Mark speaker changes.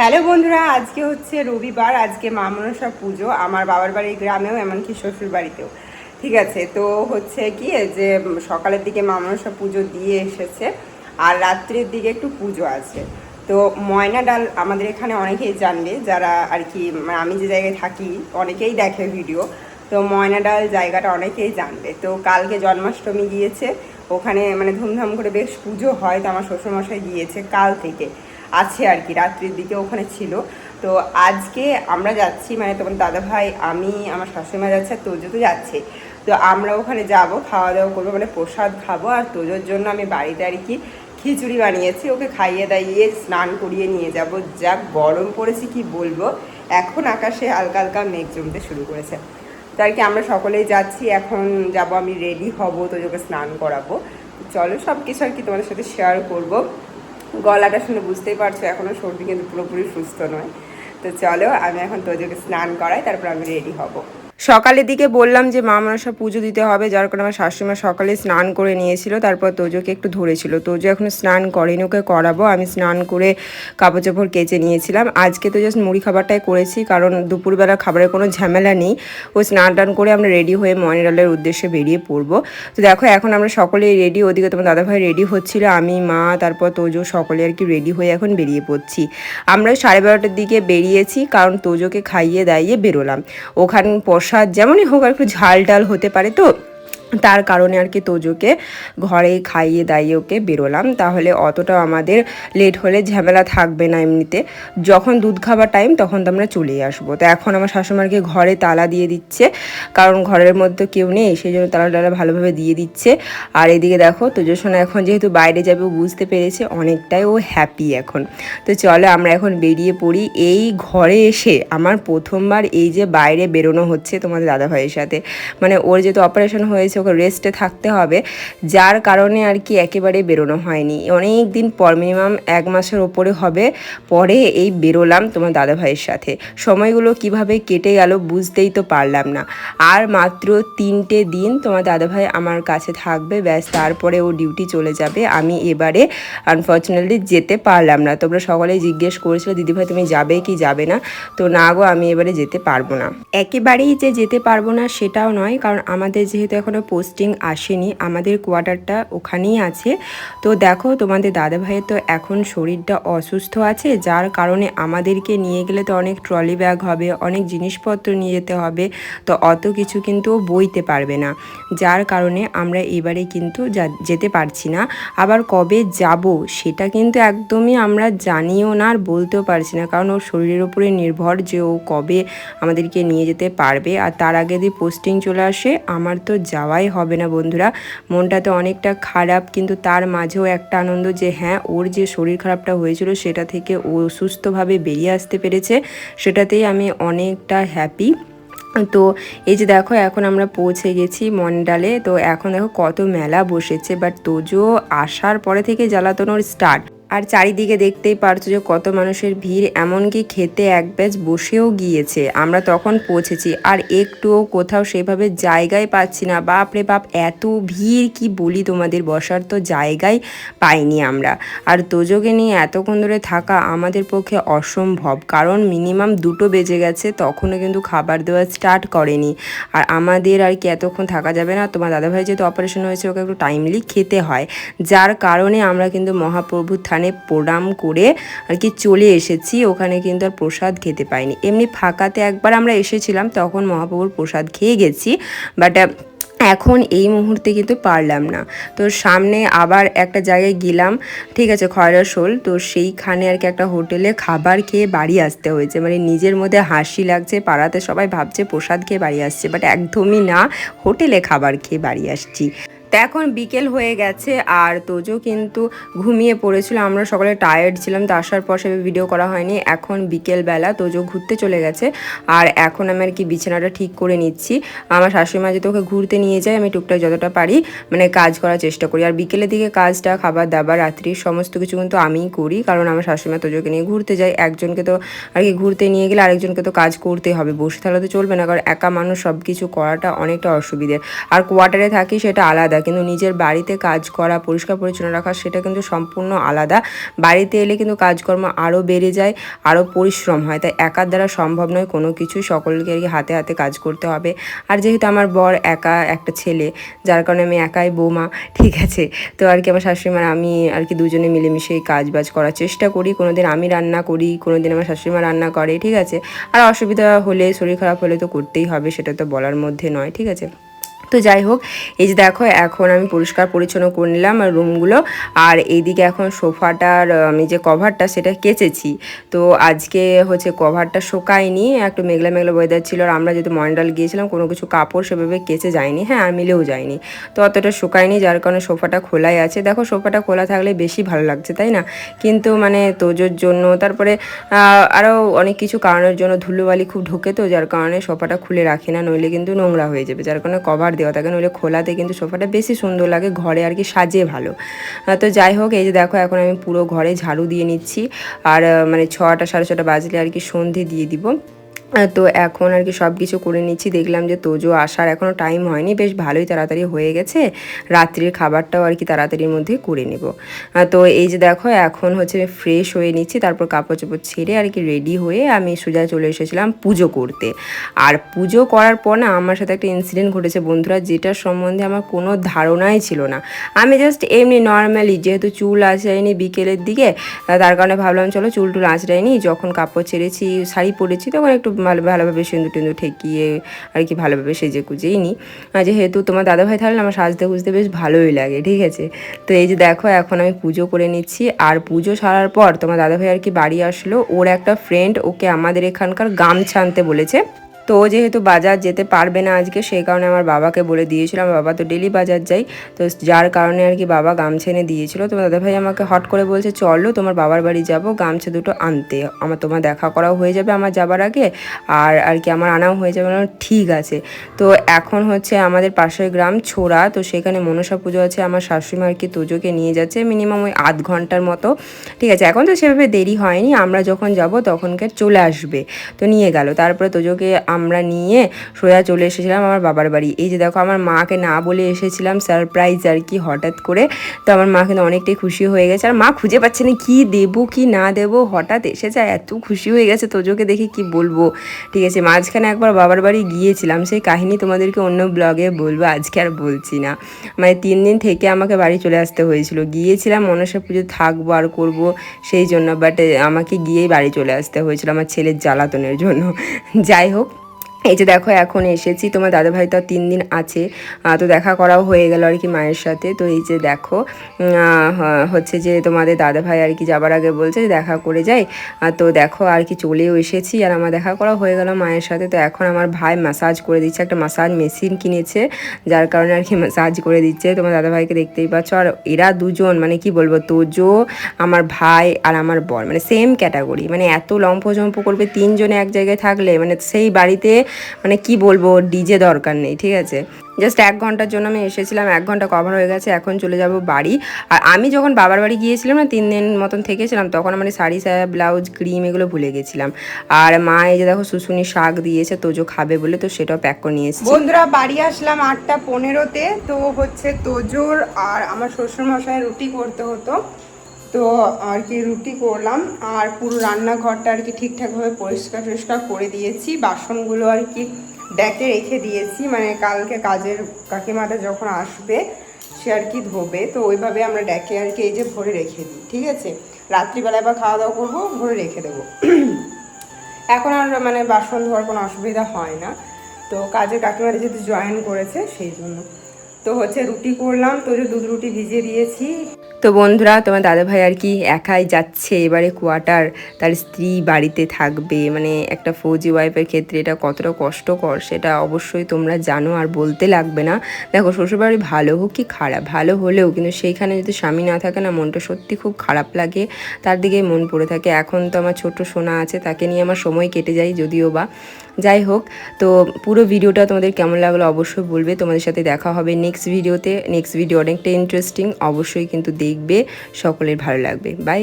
Speaker 1: Hello বন্ধুরা, আজকে হচ্ছে রবিবার, আজকে মা মনসা পুজো, আমার বাবার বাড়ির গ্রামেও, এমনকি শ্বশুর বাড়িতেও। ঠিক আছে, তো হচ্ছে কি যে সকালের দিকে মা মনসা পুজো দিয়ে এসেছে, আর রাত্রের দিকে একটু পুজো আছে। তো ময়না ডাল আমাদের এখানে অনেকেই জানবে, যারা আর কি মানে আমি যে জায়গায় থাকি, অনেকেই দেখে ভিডিও, তো ময়না ডাল জায়গাটা অনেকেই জানবে। তো কালকে জন্মাষ্টমী গিয়েছে, ওখানে মানে ধুমধাম করে বেশ পুজো হয়, তো আমার শ্বশুরমশাই গিয়েছে কাল থেকে। আছে আর কি, রাত্রির দিকে ওখানে ছিল। তো আজকে আমরা যাচ্ছি মানে তোমার দাদা ভাই আমি, আমার শাশুড়িমা যাচ্ছে, আর তোজো তো যাচ্ছে। তো আমরা ওখানে যাব, খাওয়া দাওয়া করব মানে প্রসাদ খাব, আর তোজোর জন্য আমি বাড়িতে আর কি খিচুড়ি বানিয়েছি। ওকে খাইয়ে দাইয়ে স্নান করিয়ে নিয়ে যাব। যা গরম পড়েছে, কি বলব? এখন আকাশে হালকা হালকা মেঘ জমতে শুরু করেছে। তো আর কি আমরা সকলেই যাচ্ছি, এখন যাব, আমি রেডি হব, তোজোকে স্নান করাবো। চলো সব কিছু আর কি তোমাদের সাথে শেয়ার করব। গলাটা শুনে বুঝতেই পারছ এখনও সর্দি কিন্তু পুরোপুরি সুস্থ নয়। তো চলো, আমি এখন তোদেরকে স্নান করাই, তারপর আমি রেডি হব। সকালের দিকে বললাম যে, মা মনসা পুজো দিতে হবে। যার কারণে আমার শাশুড়িমা সকালে স্নান করে নিয়েছিল। তারপর তোজোকে একটু ধরেছিল। তোজো এখনও স্নান করেনি, ওকে করাবো। আমি স্নান করে কাপড় চাপড় কেচে নিয়েছিলাম। আজকে তো জাস্ট মুড়ি খাবারটাই করেছি, কারণ দুপুরবেলা খাবারের কোনো ঝামেলা নেই। ও স্নান টান করে আমরা রেডি হয়ে ময়নাডালের উদ্দেশ্যে বেরিয়ে পড়ব। তো দেখো, এখন আমরা সকলেই রেডি। ওদিকে তোমার দাদাভাই রেডি হচ্ছিল, আমি, মা, তারপর তোজো সকলে আর কি রেডি হয়ে এখন বেরিয়ে পড়ছি। আমরা সাড়ে বারোটার দিকে বেরিয়েছি, কারণ তোজোকে খাইয়ে দাইয়ে বেরোলাম। ওখানে প্রসাদ যেমনই হোক আর একটু ঝাল ডাল হতে পারে তো? তার কারণে আর কি তোজোকে ঘরে খাইয়ে দাইয়ে ওকে বেরোলাম। তাহলে অতটা আমাদের লেট হলে ঝামেলা থাকবে না এমনিতে। যখন দুধ খাবার টাইম তখন তো আমরা চলে আসব। তো এখন আমার শাশুমারকে ঘরে তালা দিয়ে দিচ্ছে। কারণ ঘরের মধ্যে কেউ নেই, সেই জন্য তালা টালা ভালোভাবে দিয়ে দিচ্ছে। আর এদিকে দেখো, তোজো সোনা এখন যেহেতু বাইরে যাবে, ও বুঝতে পেরেছে, অনেকটাই ও হ্যাপি এখন। তো চলো আমরা এখন বেরিয়ে পড়ি। এই ঘরে এসে আমার প্রথমবার এই যে বাইরে বেরোনো হচ্ছে তোমাদের দাদাভাইয়ের সাথে। মানে ওর যেহেতু অপারেশন হয়েছে ওকে রেস্টে থাকতে হবে, যার কারণে আর কি একেবারে বেরোনো হয়নি। অনেক দিন পর মিনিমাম এক মাসের ওপরে হবে, পরে এই বেরোলাম তোমার দাদা ভাইয়ের সাথে। সময়গুলো কীভাবে কেটে গেল বুঝতেই তো পারলাম না। আর মাত্র তিনটে দিন তোমার দাদা ভাই আমার কাছে থাকবে, ব্যাস তারপরে ও ডিউটি চলে যাবে। আমি এবারে আনফর্চুনেটলি যেতে পারলাম না। তোমরা সকলেই জিজ্ঞেস করেছিল, দিদিভাই, তুমি যাবে কি যাবে না? তো না গো, আমি এবারে যেতে পারব না। একেবারেই যে যেতে পারব না সেটাও নয়, কারণ আমাদের যেহেতু এখনও পোস্টিং আসেনি, আমাদের কোয়ার্টারটা ওখানেই আছে। তো দেখো তোমাদের দাদা ভাইয়ের তো এখন শরীরটা অসুস্থ আছে, যার কারণে আমাদেরকে নিয়ে গেলে তো অনেক ট্রলি ব্যাগ হবে, অনেক জিনিসপত্র নিয়ে যেতে হবে, তো অত কিছু কিন্তু বইতে পারবে না। যার কারণে আমরা এবারে কিন্তু যেতে পারছি না। আবার কবে যাব সেটা কিন্তু একদমই আমরা জানিও না আর বলতেও পারছি না, কারণ ওর শরীরের উপরে নির্ভর যে ও কবে আমাদেরকে নিয়ে যেতে পারবে। আর তার আগে যদি পোস্টিং চলে আসে, আমার তো যাওয়াই হবে না বন্ধুরা। মনটা তো অনেকটা খারাপ, কিন্তু তার মাঝেও একটা আনন্দ যে হ্যাঁ ওর যে শরীর খারাপটা হয়েছিল সেটা থেকে ও সুস্থভাবে বেরিয়ে আসতে পেরেছে, সেটাতেই আমি অনেকটা হ্যাপি তো এই যে দেখো, এখন আমরা পৌঁছে গেছি মন্ডালে। তো এখন দেখো কত মেলা বসেছে বাট তোজো আসার পরে থেকে জ্বালাতনোর স্টার্ট আর চারিদিকে দেখতেই পারছ যে কত মানুষের ভিড়, এমনকি খেতে এক ব্যাচ বসেও গিয়েছে। আমরা তখন পৌঁছেছি, আর একটুও কোথাও সেভাবে জায়গায় পাচ্ছি না। বাপরে বাপ, এত ভিড়, কি বলি তোমাদের? বসার তো জায়গায় পাইনি আমরা। আর তোজোকে নিয়ে এতক্ষণ ধরে থাকা আমাদের পক্ষে অসম্ভব, কারণ মিনিমাম দুটো বেজে গেছে, তখনও কিন্তু খাবার দেওয়া স্টার্ট করেনি। আর আমাদের আর কি এতক্ষণ থাকা যাবে না। তোমার দাদাভাই যেহেতু অপারেশন হয়েছে, ওকে একটু টাইমলি খেতে হয়। যার কারণে আমরা কিন্তু মহাপ্রভু থানে প্রণাম করে আর কি চলে এসেছি। ওখানে কিন্তু আর প্রসাদ খেতে পাইনি। এমনি ফাঁকাতে একবার আমরা এসেছিলাম, তখন মহাপ্রভুর প্রসাদ খেয়ে গেছি বাট এখন এই মুহূর্তে কিন্তু পারলাম না। তো সামনে আবার একটা জায়গায় গেলাম, ঠিক আছে খয়রা শোল তো সেইখানে আর কি একটা হোটেলে খাবার খেয়ে বাড়ি আসতে হয়েছে। মানে নিজের মধ্যে হাসি লাগছে, পাড়াতে সবাই ভাবছে প্রসাদ খেয়ে বাড়ি আসছে বাট একদমই না, হোটেলে খাবার খেয়ে বাড়ি আসছি। তো এখন বিকেল হয়ে গেছে আর তোজো কিন্তু ঘুমিয়ে পড়েছিল। আমরা সকলে টায়ার্ড ছিলাম, তো আসার পর সেভাবে ভিডিও করা হয়নি। এখন বিকেলবেলা তোজো ঘুরতে চলে গেছে আর এখন আমি আর কি বিছানাটা ঠিক করে নিচ্ছি। আমার শাশুড়িমা যদি ওকে ঘুরতে নিয়ে যায়, আমি টুকটাক যতটা পারি মানে কাজ করার চেষ্টা করি। আর বিকেলের দিকে কাজটা, খাবার দাবার রাত্রির সমস্ত কিছু কিন্তু আমিই করি। কারণ আমার শাশুড়িমা তোজোকে নিয়ে ঘুরতে যায়। একজনকে তো আর কি ঘুরতে নিয়ে গেলে আরেকজনকে তো কাজ করতে হবে। বসে থাকলে তো চলবে না। কারণ একা মানুষ সব কিছু করাটা অনেকটা অসুবিধে। আর কোয়ার্টারে থাকি সেটা আলাদা। আলাদা, কিন্তু নিজের বাড়িতে কাজ করা, পরিষ্কার পরিচ্ছন্ন রাখা, সেটা কিন্তু সম্পূর্ণ আলাদা। বাড়িতে এলে কিন্তু কাজকর্ম আরও বেড়ে যায়, আরও পরিশ্রম হয়। তাই একার দ্বারা সম্ভব নয় কোনো কিছুই সকলকে আর কি হাতে হাতে কাজ করতে হবে। আর যেহেতু আমার বর একা একটা ছেলে, যার কারণে আমি একাই বৌমা, ঠিক আছে? তো আর কি আমার শাশুড়ি শাশুড়িমার আমি আর কি দুজনে মিলেমিশে কাজ বাজ করার চেষ্টা করি। কোনো দিন আমি রান্না করি কোনো দিন আমার শাশুড়িমা রান্না করে, ঠিক আছে? আর অসুবিধা হলে, শরীর খারাপ হলে তো করতেই হবে, সেটা তো বলার মধ্যে নয়, ঠিক আছে? তো যাই হোক, এই যে দেখো, এখন আমি পরিষ্কার পরিচ্ছন্ন করে নিলাম রুমগুলো। আর এইদিকে এখন সোফাটার আমি যে কভারটা সেটা কেচেছি। তো আজকে হচ্ছে কভারটা শোকায়নি, একটু মেঘলা মেঘলা ওয়েদার ছিল আর আমরা যেহেতু মন্ডাল গিয়েছিলাম, কোনো কিছু কাপড় সেভাবে কেচে যায়নি। হ্যাঁ আর মিলেও যায়নি। তো অতটা শোকায়নি, যার কারণে সোফাটা খোলাই আছে। দেখো, সোফাটা খোলা থাকলে বেশি ভালো লাগছে, তাই না? কিন্তু মানে তোজোর জন্য, তারপরে আরও অনেক কিছু কারণের জন্য ধুলোবালি খুব ঢোকে তো, যার কারণে সোফাটা খুলে রাখি না, নইলে কিন্তু নোংরা হয়ে যাবে, যার কারণে কভার দেওয়া থাকে, নইলে খোলাতে কিন্তু সোফাটা বেশি সুন্দর লাগে, ঘরে আর কি সাজিয়ে ভালো। তো যাই হোক, এই যে দেখো, এখন আমি পুরো ঘরে ঝাড়ু দিয়ে নিচ্ছি। আর মানে ছটা, সাড়ে ছটা বাজলে আর কি সন্ধে দিয়ে দিব। তো এখন আর কি সব কিছু করে নিচ্ছি। দেখলাম যে তোজো আসার এখনও টাইম হয়নি। বেশ ভালোই তাড়াতাড়ি হয়ে গেছে। রাত্রির খাবারটাও আর কি তাড়াতাড়ির মধ্যে করে নেব। তো এই যে দেখো, এখন হচ্ছে ফ্রেশ হয়ে নিচ্ছি। তারপর কাপড় চোপড় ছেড়ে আর কি রেডি হয়ে আমি সোজা চলে এসেছিলাম পুজো করতে। আর পুজো করার পর না আমার সাথে একটা ইনসিডেন্ট ঘটেছে বন্ধুরা, যেটার সম্বন্ধে আমার কোনো ধারণাই ছিল না। আমি জাস্ট এমনি নর্মালি যেহেতু চুল আঁচড়াইনি বিকেলের দিকে তার কারণে ভাবলাম, চলো চুল টুল আঁচড়াইনি যখন কাপড় ছেড়েছি, শাড়ি পরেছি, তখন একটু ভালোভাবে সিঁদুর টিন্দুর ঠেকিয়ে আর কি ভালোভাবে সেজে কুজেই নিই। যেহেতু তোমার দাদাভাই থাকলে আমার সাজতে খুঁজতে বেশ ভালোই লাগে, ঠিক আছে? তো এই যে দেখো, এখন আমি পুজো করে নিচ্ছি। আর পুজো সারার পর তোমার দাদাভাই আর কি বাড়ি আসলো। ওর একটা ফ্রেন্ড ওকে আমাদের এখানকার গামছা আনতে বলেছে। তো ও যেহেতু বাজার যেতে পারবে না আজকে, সেই কারণে আমার বাবাকে বলে দিয়েছিলাম বাবা তো ডেলি বাজার যাই তো যার কারণে আর কি বাবা গামছা এনে দিয়েছিল। তোমার দাদাভাই আমাকে হট করে বলছে, চলো, তোমার বাবার বাড়ি যাব, গামছা দুটো আনতে। আমার তোমার দেখা করাও হয়ে যাবে আমার যাবার আগে, আর আর কি আমার আনাও হয়ে যাবে। ঠিক আছে। তো এখন হচ্ছে আমাদের পাশের গ্রাম ছোড়া, তো সেখানে মনসা পুজো আছে, আমার শাশুড়িমা আর কি তোজোকে নিয়ে যাচ্ছে মিনিমাম ওই আধ ঘণ্টার মতো। ঠিক আছে, এখন তো সেভাবে দেরি হয়নি, আমরা যখন যাব তখনকে চলে আসবে, তো নিয়ে গেল। তারপরে তোজোকে আমরা নিয়ে সোজা চলে এসেছিলাম আমার বাবার বাড়ি। এই যে দেখো, আমার মাকে না বলে এসেছিলাম সারপ্রাইজ আর কি হঠাৎ করে, তো আমার মা কিন্তু অনেকটাই খুশি হয়ে গেছে। আর মা খুঁজে পাচ্ছে না কী দেবো, কি না দেবো, হঠাৎ এসেছে এত খুশি হয়ে গেছে তোজোকে দেখে কি বলব। ঠিক আছে, মাঝখানে একবার বাবার বাড়ি গিয়েছিলাম, সেই কাহিনী তোমাদেরকে অন্য ব্লগে বলব, আজকে আর বলছি না। মানে তিন দিন থেকে আমাকে বাড়ি চলে আসতে হয়েছিল। গিয়েছিলাম, মনসা পুজো থাকব আর করব সেই জন্য বাট আমাকে গিয়েই বাড়ি চলে আসতে হয়েছিল আমার ছেলের জ্বালাতনের জন্য। যাই হোক এই যে দেখো, এখন এসেছি। তোমার দাদাভাই তো তিন দিন আছে। তো দেখা করাও হয়ে গেল আর কি মায়ের সাথে। তো এই যে দেখো হচ্ছে যে তোমাদের দাদাভাই আর কি যাবার আগে বলছে দেখা করে যাই। তো দেখো আর কি চলেও এসেছি আর আমার দেখা করা হয়ে গেল মায়ের সাথে। তো এখন আমার ভাই ম্যাসাজ করে দিচ্ছে, একটা ম্যাসাজ মেশিন কিনেছে, যার কারণে আর কি ম্যাসাজ করে দিচ্ছে। তোমার দাদাভাইকে দেখতেই পাচ্ছ। আর এরা দুজন মানে কি বলব, তোজো, আমার ভাই আর আমার বর মানে সেম ক্যাটাগরি মানে এত লম্ফ জম্প করবে, তিনজনে এক জায়গায় থাকলে মানে সেই বাড়িতে মানে কি বলব, ডিজে দরকার নেই, ঠিক আছে? জাস্ট এক ঘণ্টার জন্য আমি এসেছিলাম, এক ঘণ্টা কভার হয়ে গেছে, এখন চলে যাব বাড়ি। আর আমি যখন বাবার বাড়ি গিয়েছিলাম না, তিন দিন মতন থেকেছিলাম, তখন মানে শাড়ি, সায়া, ব্লাউজ ক্রিম এগুলো ভুলে গেছিলাম। আর মা এই যে দেখো শুশুনি শাক দিয়েছে, তোজো খাবে বলে, তো সেটাও প্যাক করে নিয়েছি বন্ধুরা, বাড়ি আসলাম আটটা পনেরোতে, তো হচ্ছে তোজোর আর আমার শ্বশুরমশাই রুটি করতে হতো। তো আর কি রুটি করলাম, আর পুরো রান্নাঘরটা আর কি ঠিকঠাকভাবে পরিষ্কার টরিষ্কার করে দিয়েছি। বাসনগুলো আর কি ডেকে রেখে দিয়েছি মানে কালকে কাজের কাকিমাটা যখন আসবে, সে আর কি ধোবে। তো ওইভাবে আমরা ডেকে আর কি এই যে ভরে রেখে দিই, ঠিক আছে? রাত্রিবেলায় বা খাওয়া দাওয়া করব, ভরে রেখে দেবো। এখন আর মানে বাসন ধোয়ার কোনো অসুবিধা হয় না। তো কাজের কাকিমাটা যেহেতু জয়েন করেছে, সেই জন্য। তো হচ্ছে রুটি করলাম, তো যে দুধ রুটি ভিজিয়ে দিয়েছি। তো বন্ধুরা, তোমার দাদাভাই আর কি একাই যাচ্ছে এবারে কোয়ার্টার তার স্ত্রী বাড়িতে থাকবে। মানে একটা ফৌজি ওয়াইফের ক্ষেত্রে এটা কতটা কষ্টকর সেটা অবশ্যই তোমরা জানো আর বলতে লাগবে না। দেখো, শ্বশুরবাড়ি ভালো হোক কি খারাপ, ভালো হলেও কিন্তু সেইখানে যদি স্বামী না থাকে না, মনটা সত্যি খুব খারাপ লাগে। তার দিকে মন পড়ে থাকে। এখন তো আমার ছোট সোনা আছে, তাকে নিয়ে আমার সময় কেটে যায় যদিও বা। যাই হোক, তো পুরো ভিডিওটা তোমাদের কেমন লাগল অবশ্যই বলবে। তোমাদের সাথে দেখা হবে নেক্সট ভিডিওতে নেক্সট ভিডিও অনেকটা ইন্টারেস্টিং অবশ্যই কিন্তু দেখবে, সকলের ভালো লাগবে। বাই